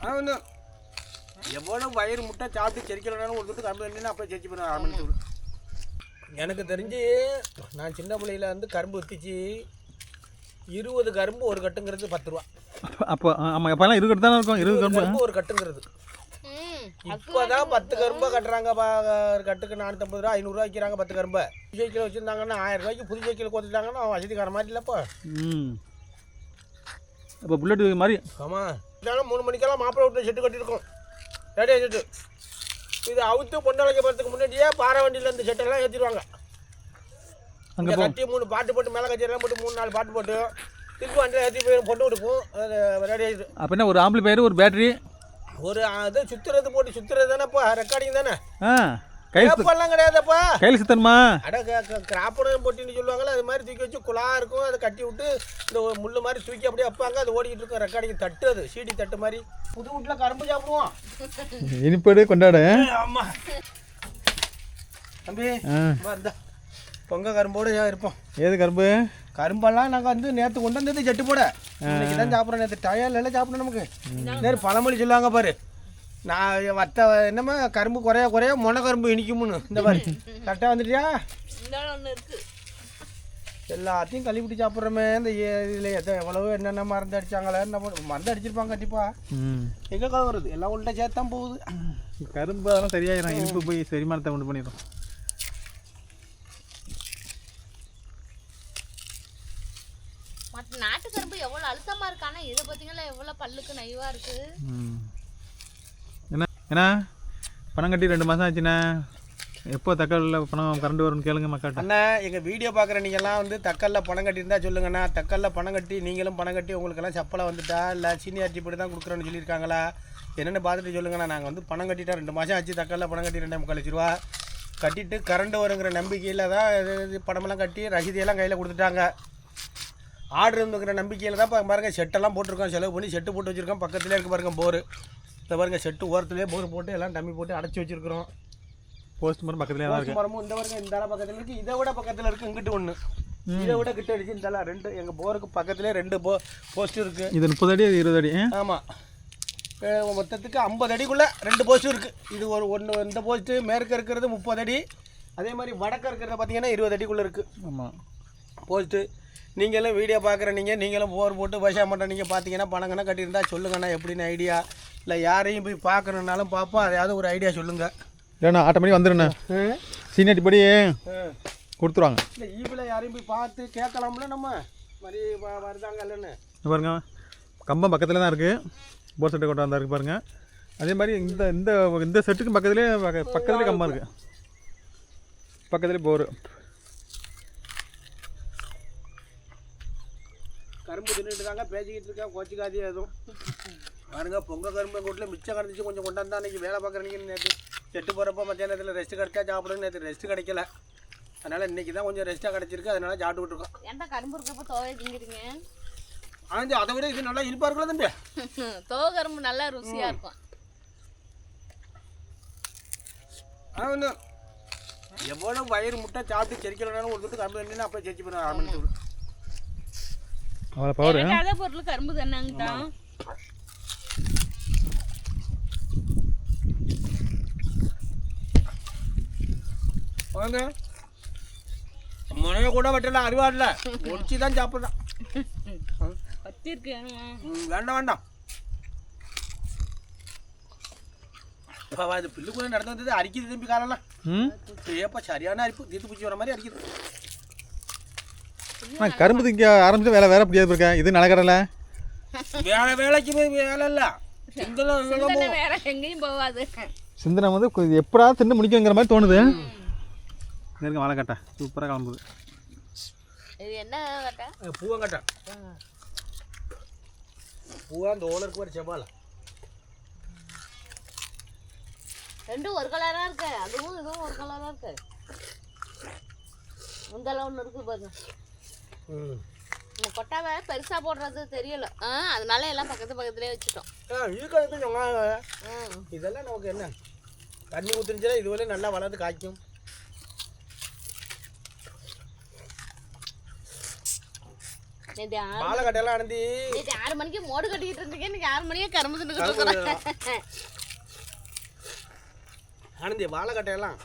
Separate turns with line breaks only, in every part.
ஆனால் வந்து எவ்வளோ வயிறு முட்டை சாப்பிட்டு செரிக்கலனாலும் ஒரு துட்டு கரும்பு தண்ணினா அப்போ செரிச்சு போயிடும் அரை மணி. எனக்கு தெரிஞ்சு நான் சின்ன பிள்ளையில வந்து கரும்பு வித்துச்சு. இருபது கரும்பு ஒரு கட்டுங்கிறது பத்து ரூபா.
அப்போ ஆமாம் அப்போல்லாம் இருபது தானே இருக்கும்? இருபது கரும்பு.
கரும்பு ஒரு கட்டுங்கிறது.
ம்
இப்போதான் பத்து கரும்பை கட்டுறாங்க பா ஒரு கட்டுக்கு நானூற்றம்பது ரூபா ஐநூறுரூவா வைக்கிறாங்க பத்து கரும்பை. புது சைக்கிள் வச்சுருந்தாங்கன்னா ஆயிரம் ரூபாய்க்கு புது சைக்கிள் கொடுத்துட்டாங்கன்னா வசதிக்கார மாதிரி இல்லைப்பா.
ம். அப்போ புல்லட் மாதிரி.
ஆமாம் இருந்தாலும் மூணு மணிக்கெல்லாம் மாப்பிள்ளை வீட்டில் செட்டு கட்டியிருக்கோம். ரெடியா செட்டு இது அவுத்து பொண்ணு அழைக்க போகிறதுக்கு முன்னாடியே பாறை வண்டியில் இந்த செட்டெல்லாம் ஏற்றிடுவாங்க
அங்கே
கட்டி மூணு பாட்டு போட்டு மேலே கச்சேரியெல்லாம் போட்டு மூணு நாலு பாட்டு போட்டு திருப்பி வண்டியில் ஏற்றி போய் பொண்ணு கொடுக்கும் அது ரெடி ஆகிடுது
அப்போ என்ன ஒரு ஆம்பிள் பயிர் ஒரு பேட்டரி
ஒரு அது சுற்றுறது போட்டு சுற்றுறது தானேப்பா ரெக்கார்டிங் தானே?
ஆ. கையில்
கேப்பெல்லாம் கிடையாதுப்பா.
கையில் சுத்தணுமா?
அட கிராப்படம் பொட்டின்னு சொல்லுவாங்கல்ல அது மாதிரி தூக்கி வச்சு குழா இருக்கும் அதை கட்டி விட்டு இந்த முள்ளு மாதிரி தூக்கி அப்படியே வைப்பாங்க. அது ஓடிக்கிட்டு இருக்கும் ரெக்கார்டிங் தட்டு அது சீடி தட்டு மாதிரி. புது வீட்டில் கரும்பு சாப்பிடுவோம்.
இனிப்படு கொண்டாடு.
ஆமா தம்பி இந்தா. பொங்க கரும்போடு இருப்போம்.
ஏது கரும்பு?
கரும்பெல்லாம் நாங்கள் வந்து நேற்று கொண்டு வந்தது செட்டு போட. இன்னைக்கு தான் சாப்பிட்றோம் நேற்று டயர்ல சாப்பிடணும் நமக்கு. நேரு பழமொழி சொல்லுவாங்க பாரு. நான் வத்த என்னம்மா கரும்பு குறைய குறைய மொன கரும்பு இனிக்கும்னு. இந்த மாதிரி கரெக்டாக வந்துட்டியா? எல்லாத்தையும் கழுவிட்டு சாப்பிட்றோமே. இந்த இதில் எத்தனை எவ்வளவோ என்னென்ன மருந்து அடிச்சாங்களே என்ன மருந்து அடிச்சிருப்பாங்க கண்டிப்பாக
ம்.
எங்கே கலவுறது எல்லாம் உள்ள சேர்த்து தான் போகுது.
கரும்பு அதெல்லாம் சரியாயிரும். இனிப்பு போய் செரிமானத்தை கொண்டு பண்ணிடும்.
மற்ற நாட்டு கரும்பு எவ்வளோ அழுத்தமா இருக்கு. ஆனா இதை பார்த்தீங்களா எவ்வளோ பல்லுக்கு நைவா இருக்கு.
ஏன்னா என்ன பணம் கட்டி ரெண்டு மாதம் ஆச்சுண்ணே. எப்போ தக்கல்ல பணம் கரண்ட் வரும்னு கேளுங்க மக்கள்கிட்ட.
அண்ணா எங்கள் வீடியோ பார்க்குற நீங்கள்லாம் வந்து தக்கல்ல பணம் கட்டியிருந்தா சொல்லுங்கண்ணா. தக்கல்ல பணம் கட்டி நீங்களும் பணம் கட்டி உங்களுக்கெல்லாம் செப்பலை வந்துட்டா? இல்லை சீனியாரிட்டி படி தான் கொடுக்குறோன்னு சொல்லியிருக்காங்களா? என்னென்னு பார்த்துட்டு சொல்லுங்கண்ணா. நாங்கள் வந்து பணம் கட்டிட்டா ரெண்டு மாதம் ஆச்சு தக்கல்ல பணம் கட்டி ரெண்டே முக்கால் லட்ச ரூபா. கட்டிட்டு கரண்ட் வருங்கிற நம்பிக்கையில் தான் இது பணமெல்லாம் கட்டி ரசீதியெல்லாம் கையில் கொடுத்துட்டாங்க. ஆர்டர் இருந்துக்கிற நம்பிக்கையில் தான் இப்போ செட்டெல்லாம் போட்டிருக்கோம். செலவு பண்ணி செட்டு போட்டு வச்சுருக்கோம். பக்கத்துலேயே இருக்க பாருங்கள் போர் இந்த பாருங்க செட்டு ஓரத்துலேயே போர் போட்டு எல்லாம் டம்மி போட்டு அடைச்சி வச்சுருக்கிறோம்.
போஸ்ட் மரம் பக்கத்துலேயே தான்
ரோஸ் மரமும் இந்த பாருங்க இந்த பக்கத்துல இருக்கு. இதை விட பக்கத்துல இருக்கு இங்கிட்டு ஒண்ணு. இதை விட கிட்ட அடிச்சு இந்த ரெண்டு எங்க போருக்கு பக்கத்துலயே ரெண்டு போ போஸ்ட் இருக்கு.
இது முப்பது அடி இது இருபது அடி? ஆ?
ஆமா. அஹ் மொத்தத்துக்கு ஐம்பது அடிக்குள்ள ரெண்டு போஸ்ட் இருக்கு. இது ஒரு ஒன்று இந்த போஸ்ட்டு மேற்க இருக்கிறது முப்பது அடி. அதே மாதிரி வடக்க இருக்கிறத பார்த்தீங்கன்னா இருபது அடிக்குள்ள இருக்கு.
ஆமாம்
போஸ்ட்டு நீங்களும் வீடியோ பார்க்குற நீங்கள் நீங்களும் போர் போட்டு விவசாயம் பண்ணுற நீங்கள் பார்த்தீங்கன்னா பணங்கண்ணா கட்டியிருந்தா சொல்லுங்கண்ணா எப்படின்னு ஐடியா. இல்லை யாரையும் போய் பார்க்கணுன்னாலும் பார்ப்போம் அதையாவது ஒரு ஐடியா சொல்லுங்கள்
இல்லைண்ணா ஆட்டோமேட்டிக் வந்துடுண்ணே சீனியாரிட்டி படி கொடுத்துருவாங்க.
இல்லை ஈவில் யாரையும் போய் பார்த்து கேட்கலாம்ல நம்ம? மாதிரி வருதாங்க இல்லைன்னு.
பாருங்க கம்பம் பக்கத்தில் தான் இருக்குது போர் செட்டை கொண்டு வந்தா இருக்கு பாருங்க. அதே மாதிரி இந்த இந்த இந்த செட்டுக்கு பக்கத்துலேயே பக்க- பக்கத்துலேயே கம்பம் இருக்குது பக்கத்துலேயே போர்.
கரும்பு தின்னுட்டு தாங்க பேசிக்கிட்டு இருக்கேன் கோச்சிக்காதே எதுவும். பாருங்க பொங்க கரும்பு கூட்டில் மிச்சம் கிடந்துச்சு கொஞ்சம் கொண்டாந்து அன்றைக்கி வேலை பார்க்குறீங்க நேற்று செட்டு போகிறப்ப மத்தியானத்தில் ரெஸ்ட் கிடைச்சா சாப்பிடுன்னு நேற்று ரெஸ்ட் கிடைக்கல. அதனால் இன்றைக்கி தான் கொஞ்சம் ரெஸ்ட்டாக கிடச்சிருக்கு அதனால சாப்பிட்டுக்கிட்டு இருக்கோம்.
ஏன்டா கரும்பு இருக்கப்ப தோவை திங்கிறீங்க?
ஆனால் அதை விட இது நல்லா இனிப்பாக இருக்குல்ல தம்பி?
தோவை கரும்பு நல்லா ருசியா இருக்கும்.
ஆனால் வந்து எவ்வளோ வயிறு முட்டை சாப்பிட்டு செரிக்கலனாலும் ஒரு துட்டு கரும்பு தண்ணினா அப்போ செரிச்சு போயிடும் அரை மணி
பொருள் கரும்பு தானேங்கட்டா.
வாங்க. முனைய கூட வெட்டல அறிவாடல ஒடிச்சு தான் சாப்பிட்றான்.
பத்தி இருக்கு
ம், வேண்டாம் வேண்டாம். அப்பா இது பில்லுக்குள்ளே நடந்து வந்தது அரிக்குது திரும்பி காலெல்லாம்
ம்?
ஏப்பா சரியான அரிப்பு. தீத்து பூச்சி வர மாதிரி அரிக்குது.
நான் கரும்பு திங்க ஆரம்பிச்சு வேலை வேற முடியாது இருக்கேன் இது நடக்கறல
வேலை வேலைக்கு போய் வேலை இல்லை. சிந்தனை
வேற எங்கேயும் போகாது.
சிந்தனை வந்து எப்படா தின்னு முடிக்குங்கிற மாதிரி தோணுது. இருக்க வாழைக்கட்டை சூப்பராக கிளம்புது.
இது என்ன கட்டை?
பூவங்கட்டை பூவா அந்த ஓனருக்கு ஒரு செவ்வாழை.
ரெண்டும் ஒரு கலரா இருக்கு. அதுவும் இதுவும் ஒரு கலரா இருக்கு. முந்தெல்லாம் ஒன்று இருக்கு பாருங்க.
ம்.
நம்ம கொட்டாவை பெருசா போடுறது தெரியல. ஆ அதனால எல்லாம் பக்கத்து பக்கத்துலேயே வச்சுட்டோம்.
இதெல்லாம் நமக்கு என்ன? தண்ணி ஊற்றுனுச்சுன்னா இதுவரை நல்லா வளர்ந்து காய்க்கும். வாழைக்கட்டையெல்லாம் அனந்தி
நேற்று ஆறு மணிக்கு மோடு கட்டிக்கிட்டு இருந்தீங்க இன்னைக்கு ஆறு மணிக்கே கரும்பு இருக்கிறேன்
ஆனந்தி வாழைக்கட்டையெல்லாம்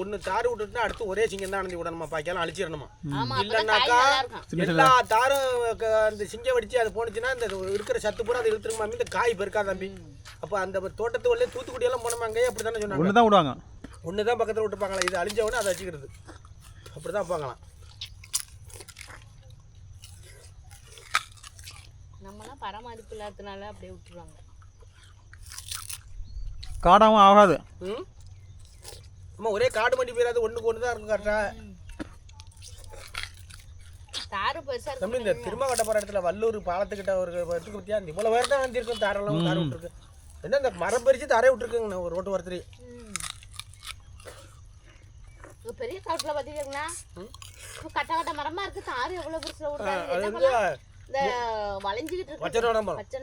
ஒன்று தாறு விட்டுட்டுனா அடுத்து ஒரே சிங்கம் தான் ஆனந்தி விடணுமா பாய்க்கலாம் அழிச்சிடணுமா? இல்லைன்னாக்கா எல்லா தாரும் அந்த சிங்கம் வடிச்சு அது போனுச்சுன்னா இந்த இருக்கிற சத்து பூரா அது இழுத்துருமா இந்த காய் பெருக்கா தம்பி. அப்போ அந்த தோட்டத்து உள்ளே தூத்துக்குடி எல்லாம் போனோமா அங்கேயே? அப்படி தானே சொன்னாங்க.
ஒன்று தான் விடுவாங்க.
ஒன்று தான் பக்கத்தில் விட்டுப்பாங்களா இது அழிஞ்ச உடனே அதை வச்சுக்கிறது. அப்படி தான் பார்க்கலாம்
நம்மலாம் பராமரிப்பு இல்லாததுனால அப்படியே விட்டுருவாங்க.
காடாகவும் ஆகாது.
ம்? அம்மா ஒரே காடு மண்டி போயிடாது ஒன்றுக்கு ஒன்று தான் இருக்கும் கரெக்டாக
தாரு பெருசா
தம்பி
இருக்கு
இந்த திரும்ப கட்ட போகிற இடத்துல வல்லூர் பாலத்துக்கிட்ட ஒரு இடத்துக்கு பற்றியா இந்த இவ்வளோ வேறு தான் வந்திருக்கும் தாரெல்லாம் தாரை விட்டுருக்கு. என்ன இந்த மரம் பறித்து தரை விட்டுருக்குங்க ஒரு ரோட்டு.
இங்க பெரிய காட்டுல பாத்தீங்கன்னா கட்ட கட்ட மரமா இருக்கு தாரு எவ்வளவு பெருசுல விடுறாங்க இந்த வளைஞ்சுகிட்டு இருக்கு
பச்சை நடம் மரம்
பச்சை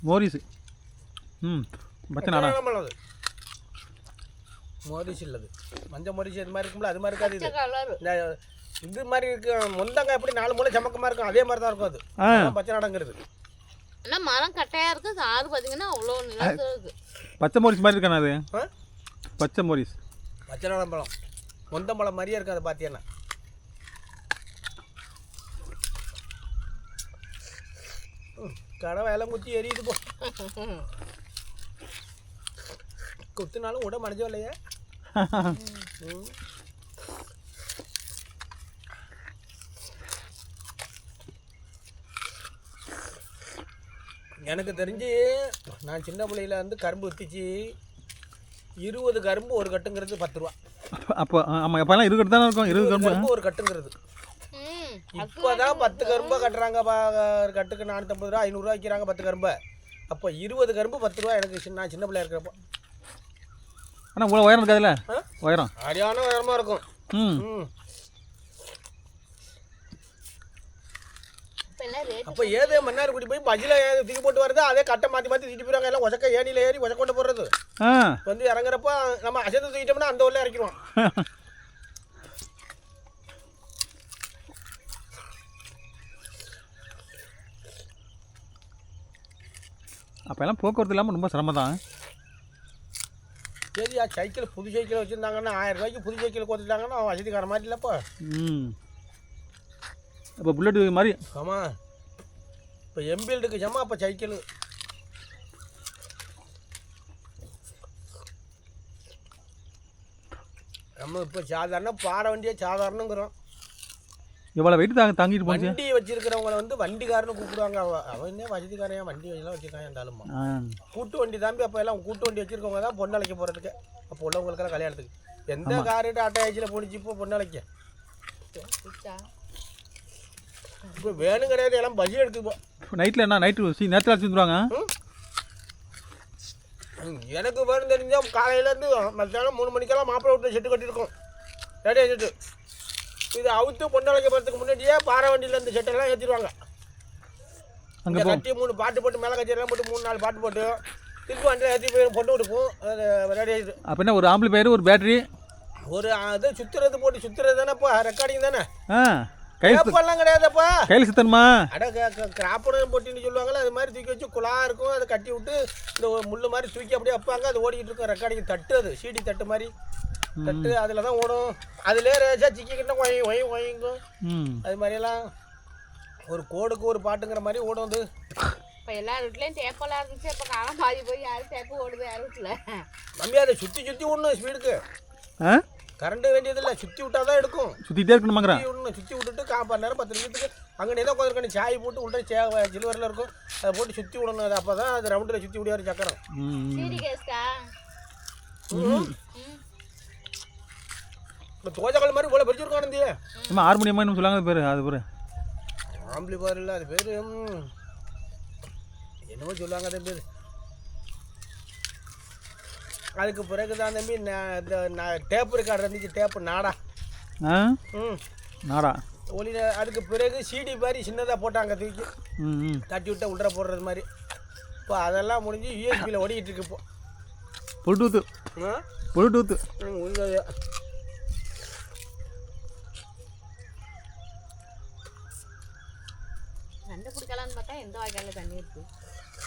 மோரிஸு ம் பச்சை நாடா.
மரம் அது. மோரிஸ் இல்லது. மஞ்சள் மோரிஸ் இது மாதிரி இருக்கும்ல அது மாதிரி இருக்காது இது. இந்த இது மாதிரி இருக்கு முந்தங்காய் எப்படி நாலு மூளை சமக்கமாக இருக்கும் அதே மாதிரி தான் இருக்கும் அது. பச்சை நடங்கிறது.
ஆனா மரம் கட்டையா இருக்கு தாரு பாத்தீங்கன்னா அவ்வளவு நிலத்துல இருக்கு.
பச்சை மோரிஸ் மாதிரி இருக்கானே அது? பச்சை மோரிஸ்
பச்சை நடம் பழம். முந்தம் பழம் மாதிரியே இருக்கும் அதை பார்த்தீங்கன்னா ம், கடவை எல்லாம் குத்தி எரியுது போ. குத்துனாலும் உட மடிஞ்சோ இல்லையா. எனக்கு தெரிஞ்சு நான் சின்ன பிள்ளையில வந்து கரும்பு வித்துச்சு. இருபது கரும்பு ஒரு கட்டுங்கிறது பத்து ரூபா.
அப்போ ஆமாம் எப்போல்லாம் இருக்கிறது தானே இருக்கும். இருபது கரும்பு
ஒரு கட்டுங்கிறது. இப்போதான் பத்து கரும்பை கட்டுறாங்க பா ஒரு கட்டுக்கு நானூற்றம்பது ரூபா ஐநூறுரூவா விற்கிறாங்க பத்து கரும்பை. அப்போ இருபது கரும்பு பத்து ரூபா எனக்கு சின்ன நான் சின்ன பிள்ளையா இருக்கிறப்போ.
ஆனால் இவ்வளோ உயரம் இருக்காதுல்ல? உயரம்.
சரியான உயரமாக இருக்கும்.
ம்.
அப்போ ஏதோ மன்னார்குடி போய் பஜ்ஜில் தூக்கி போட்டு வருது அதே கட்டை மாற்றி மாற்றி தூக்கிட்டு போயிடுவாங்க எல்லாம் உசக்க ஏணியில் ஏறி உசக்க கொண்டு போடுறது
ஆ.
வந்து இறங்குறப்போ நம்ம அசந்து தூக்கிட்டோம்னா அந்த ஊரில் இறக்கிடுவோம்.
அப்போல்லாம் போக்குவரத்து இல்லாமல் ரொம்ப சிரமம் தான்
சரியா சைக்கிள் புது சைக்கிள் வச்சுருந்தாங்கன்னா ஆயிரம் ரூபாய்க்கு புது சைக்கிள் கொடுத்துட்டாங்கன்னா அவன் வசதிக்கார மாதிரி இல்லைப்பா.
ம். இப்போ புல்லட் மாதிரி.
ஆமாம் இப்போ எம்பில்டுக்கு ஜமா அப்போ சைக்கிள். நம்ம இப்போ சாதாரண பாட வண்டியே சாதாரணங்கிறோம்.
இவ்வளோ வெயிட் தாங்க தாங்கிட்டு போச்சு.
வண்டி வச்சிருக்கிறவங்கள வந்து வண்டிக்காரன்னு கூப்பிடுவாங்க. அவன் வசதிக்காரன்? வண்டி எல்லாம் வச்சிருக்கான் இருந்தாலுமா? கூட்டு வண்டி தாம்பி அப்போ எல்லாம் கூட்டு வண்டி வச்சிருக்கவங்க தான் பொண்ணழைக்க போகிறதுக்கு அப்போ உள்ளவங்களுக்கெல்லாம் கல்யாணத்துக்கு. எந்த காரு டாட்டா ஏஜில் போனிச்சு இப்போ பொண்ணழைக்க இப்போ வேணும் கிடையாது எல்லாம் எடுக்குது இப்போ
நைட்டில் என்ன நைட்டு சி நேரத்தில் வந்துடுவாங்க
ம், எனக்கு வேணும் தெரிஞ்சால் காலையிலேருந்து மத்தியானம் மூணு மணிக்கெல்லாம் மாப்பிள்ளை வீட்டில் செட்டு கட்டியிருக்கோம். ரெடியாக செட்டு இது அவுத்து பொண்ணழைக்க போகிறதுக்கு முன்னாடியே பாறை வண்டியில் இந்த செட்டெல்லாம் ஏற்றிடுவாங்க
அங்கே
கட்டி மூணு பாட்டு போட்டு மேலே கச்சேரிலாம் போட்டு மூணு நாலு பாட்டு போட்டு திருப்பி வண்டியில் ஏற்றி போய் பொண்ணு அது ரெடி ஆகிடுது
அப்போ என்ன ஒரு ஆம்பளை பேர் ஒரு பேட்டரி
ஒரு அது சுற்றுறது போட்டு சுற்றுறது தானேப்பா ரெக்கார்டிங் தானே?
ஆ கையில்
ஏப்பெல்லாம் கிடையாதுப்பா.
கையில் சுத்தணுமா?
அட கிராப்படம் போட்டின்னு சொல்லுவாங்கல்ல அது மாதிரி தூக்கி வச்சு குழா இருக்கும் அதை கட்டி விட்டு இந்த முள்ளு மாதிரி தூக்கி அப்படியே வைப்பாங்க அது ஓடிக்கிட்டு இருக்கும் ரெக்கார்டிங் தட்டு அது சீடி தட்டு மாதிரி. தட்டு அதில் தான் ஓடும். அதுலேயே ரேஸாக சிக்கிக்கிட்ட ஒய் ஒய் ஒய்ங்கும் அது மாதிரியெல்லாம் ஒரு கோடுக்கு ஒரு பாட்டுங்கிற மாதிரி ஓடும் அது.
இப்ப எல்லா வீட்லயும் தேப்பெல்லாம் இருந்துச்சு. இப்ப காலம் பாதி போய் யாரும் தேப்பு ஓடுது யார் வீட்டுல
நம்பி அதை சுற்றி சுற்றி விடணும் ஸ்பீடுக்கு
ஆ?
கரண்ட் வேண்டியதில்லை. சுற்றி விட்டால் தான் எடுக்கும்
சுற்றிட்டே இருக்கணுமாங்கிறேன்
சுற்றி விடணும். சுற்றி விட்டுட்டு காப்பாடு நேரம் பத்து நிமிஷத்துக்கு அங்கே ஏதோ கொஞ்சம் சாய் போட்டு உள்ள சே சிலுவரில் இருக்கும். அதை போட்டு சுற்றி விடணும். அது அப்போ தான் அது ரவுண்டில் சுற்றி விடியாரு சக்கரம்.
ம்
சீரி கேஸ்டா
இந்த தோஜக்கல் மாதிரி போல பிரிச்சிருக்கோம் ஆனந்தியே
நம்ம ஹார்மோனியமாக அது பேர் அது பேர்.
ஆம்பளி பார் இல்லை அது பேர் என்னமோ சொல்லுவாங்க அது பேர். அதுக்கு பிறகு தான் தம்பி இந்த டேப் ரெக்கார்டு இருந்துச்சு டேப்பு நாடா. ம்.
நாடா?
ஒளி அதுக்கு பிறகு சிடி மாதிரி சின்னதாக போட்டாங்க தூக்கி. தட்டி விட்டு உள்ள போடுறது மாதிரி. இப்போ அதெல்லாம் முடிஞ்சு யூஎஸ்பியில் ஓடிக்கிட்டு இருக்கு இப்போ.
ப்ளூடூத்து? ப்ளூடூத்து
ம், உள்ளது.
இருக்கான்னு பார்த்தா எந்த வாய்க்காலில் தண்ணி இருக்கு?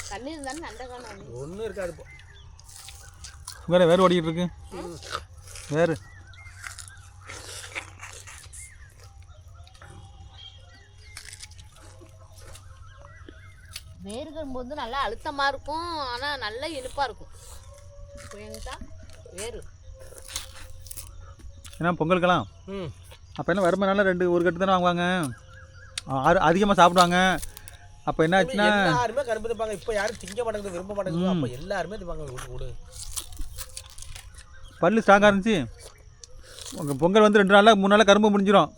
தண்ணி இருந்தாலும் நண்டை காணும்
ஒன்றும் இருக்காது இப்போ.
வேற வேறு ஓடிக்கிட்டு இருக்கு. வேறு
வேறு. கரும்பு வந்து நல்லா அழுத்தமாக இருக்கும் ஆனால் நல்லா இனிப்பாக இருக்கும். வேறு.
ஏன்னா பொங்கலுக்கெல்லாம்
ம்.
அப்போ என்ன வருமானால ரெண்டு ஒரு கட்டு தானே வாங்குவாங்க? ஆறு அதிகமாக சாப்பிடுவாங்க. அப்போ என்ன ஆச்சுன்னா
எல்லாருமே கரும்பு இப்போ யாரும் திங்க மாட்டேங்குது விரும்ப மாட்டேங்குது அப்போ எல்லாருமே திப்பாங்க விட்டு விடு.
பல்லு ஸ்ட்ராங்காக இருந்துச்சு. உங்க பொங்கல் வந்து ரெண்டு நாளில் மூணு நாளில் கரும்பு முடிஞ்சிடும்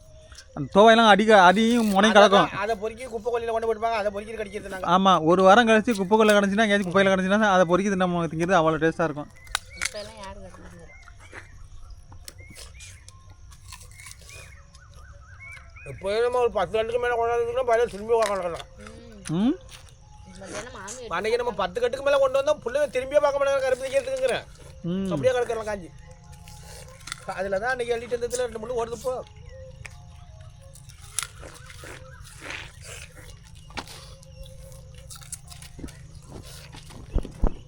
அந்த துவையெல்லாம் அடிக்க அடியும் முனையும் கலக்கும்.
அதை பொறுக்கி குப்பை கொல்லியில் கொண்டு போட்டுப்பாங்க அதை பொறுக்கி கடிக்கிறது
ஆமாம் ஒரு வாரம் கழிச்சு குப்பைக்குள்ளே கிடந்துச்சுன்னா எங்கேயாச்சும் குப்பையில் கிடந்துச்சுன்னா அதை பொறுக்கி நம்ம திங்கிறது அவ்வளோ டேஸ்ட்டாக இருக்கும்.
இப்போ
நம்ம ஒரு பத்து கட்டுக்கு மேலே கொண்டாந்து பதில் திரும்பி கொண்டாடலாம் அன்னைக்கு நம்ம பத்து கட்டுக்கு மேலே கொண்டு வந்தோம். பிள்ளைங்க திரும்பியே பார்க்க மாட்டாங்க. கரும்பு திங்கிறதுக்குங்கிறேன்
ம்.
அப்படியே கிடக்கலாம் காஞ்சி. அதில் தான் அன்றைக்கி அள்ளிட்டு இருந்ததுல ரெண்டு மூணு ஓடுது போ.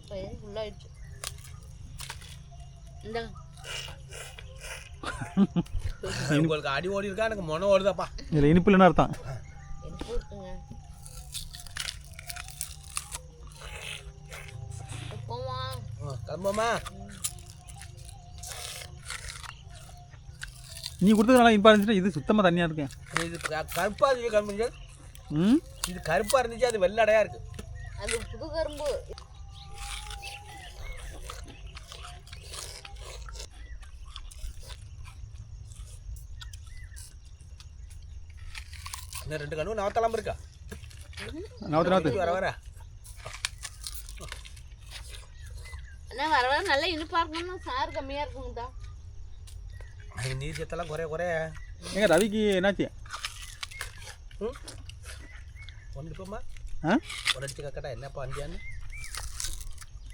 இப்போ
உங்களுக்கு அடி ஓடி இருக்கா எனக்கு மொனம் ஓடுதாப்பா.
இதில் இனிப்பு இல்லைன்னு அர்த்தம்.
கிளம்பமா
நீ கொடுத்தது நல்லா இனிப்பாக இருந்துச்சுன்னா இது சுத்தமாக தண்ணியாக இருக்கேன்
இது க- கருப்பா இருந்துச்சு கரும்பு
ம்?
இது கருப்பாக இருந்துச்சு அது வெள்ளடையாக இருக்குது
அது புது கரும்பு.
ரெண்டு கனவு நவத்தலாம் இருக்கா?
நவத்து நவத்து
வர வர.
ஆனால் வர வர நல்லா இனிப்பாக இருக்கணும்னா சாறு கம்மியாக இருக்குங்க தான்
அது நீர் சத்தெல்லாம் குறைய குறைய.
ஏங்க ரவிக்கு என்னாச்சு?
ம்? ஒன்று இப்போம்மா
ஆ?
ஒரு அடிச்சு கக்கட்டா என்னப்பா அஞ்சான்னு